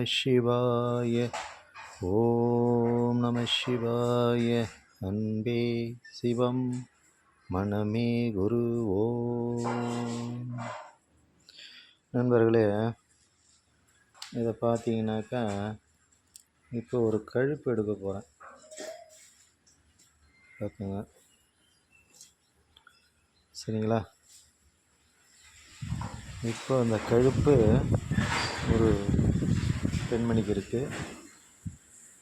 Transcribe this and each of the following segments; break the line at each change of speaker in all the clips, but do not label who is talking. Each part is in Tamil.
நம சிவாய ஓம் நம சிவாய அன்பே சிவம் மனமே குரு ஓம் நண்பர்களே இதை பார்த்தீங்கன்னாக்கா இப்போ ஒரு கழுப்பு எடுக்க போகிறேன் பார்த்துங்க. சரிங்களா? இப்போ அந்த கழுப்பு ஒரு பெண்மணிக்கு இருக்குது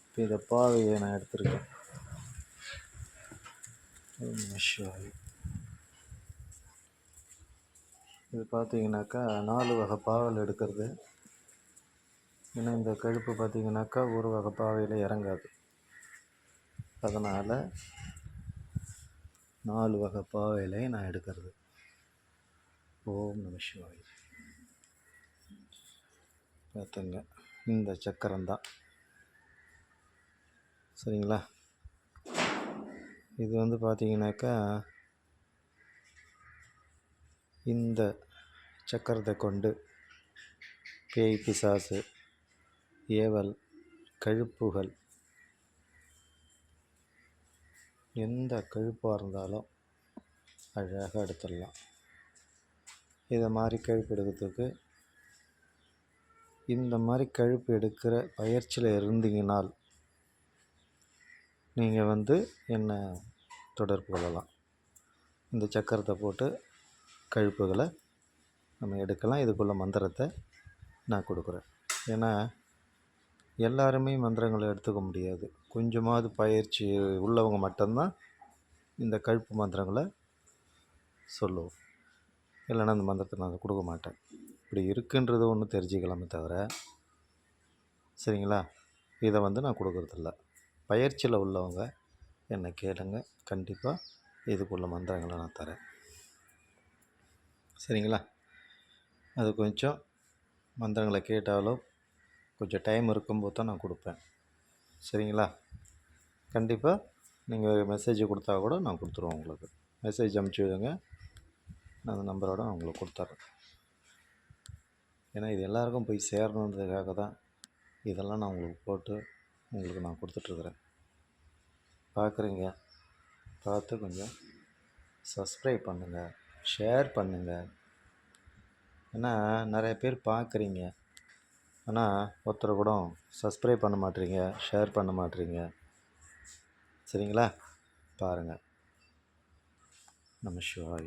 இப்போ இதை பாவையை நான் எடுத்திருக்கேன். இது பார்த்தீங்கன்னாக்கா நாலு வகை பாவல் எடுக்கிறது. ஏன்னா இந்த கழுப்பு பார்த்தீங்கன்னாக்கா ஒரு வகை பாவையில் இறங்காது. அதனால் நாலு வகை பாவையிலே நான் எடுக்கிறது. ஓம் நம சிவாய். பார்த்துங்க. இந்த சக்கரம்தான் சரிங்களா? இது வந்து பார்த்தீங்கன்னாக்கா இந்த சக்கரத்தை கொண்டு பேய் பிசாசு ஏவல் கழுப்புகள் எந்த கழுப்பாக இருந்தாலும் அழகாக எடுத்துடலாம். இதை மாதிரி கழுப்பு எடுக்கிறதுக்கு இந்த மாதிரி கழுப்பு எடுக்கிற பயிற்சியில் இருந்தீங்கனால் நீங்கள் வந்து என்னை தொடர்பு கொள்ளலாம்? இந்த சக்கரத்தை போட்டு கழுப்புகளை நம்ம எடுக்கலாம். இதுக்குள்ள மந்திரத்தை நான் கொடுக்குறேன். ஏன்னா எல்லாருமே மந்திரங்களை எடுத்துக்க முடியாது. கொஞ்சமாவது பயிற்சி உள்ளவங்க மட்டும்தான் இந்த கழுப்பு மந்திரங்களை சொல்லுவோம். இல்லைன்னா அந்த மந்திரத்தை நான் கொடுக்க மாட்டேன். இப்படி இருக்குன்றது ஒன்று தெரிஞ்சுக்கலாமே தவிர சரிங்களா? இதை வந்து நான் கொடுக்குறதில்ல. பயிற்சியில் உள்ளவங்க என்னை கேளுங்க. கண்டிப்பாக இதுக்குள்ள மந்திரங்களை நான் தரேன். சரிங்களா? அது கொஞ்சம் மந்திரங்களை கேட்டாலும் கொஞ்சம் டைம் இருக்கும்போது தான் நான் கொடுப்பேன். சரிங்களா? கண்டிப்பாக நீங்கள் மெசேஜ் கொடுத்தா கூட நான் கொடுத்துருவேன் உங்களுக்கு. மெசேஜ் அனுப்பிச்சி விடுங்க. நான் அந்த நம்பரோட நான் உங்களுக்கு கொடுத்துட்றேன். ஏன்னா இது எல்லாருக்கும் போய் சேரணுன்றதுக்காக தான் இதெல்லாம் நான் உங்களுக்கு போட்டு உங்களுக்கு நான் கொடுத்துட்ருக்குறேன். பார்க்குறீங்க. பார்த்து கொஞ்சம் சப்ஸ்கிரைப் பண்ணுங்கள் ஷேர் பண்ணுங்கள் ஏன்னா நிறைய பேர் பார்க்குறீங்க. ஆனால் ஒருத்தர் கூட சப்ஸ்கிரைப் பண்ண மாட்டேறீங்க ஷேர் பண்ண மாட்றீங்க சரிங்களா? பாருங்கள் நம சிவாய.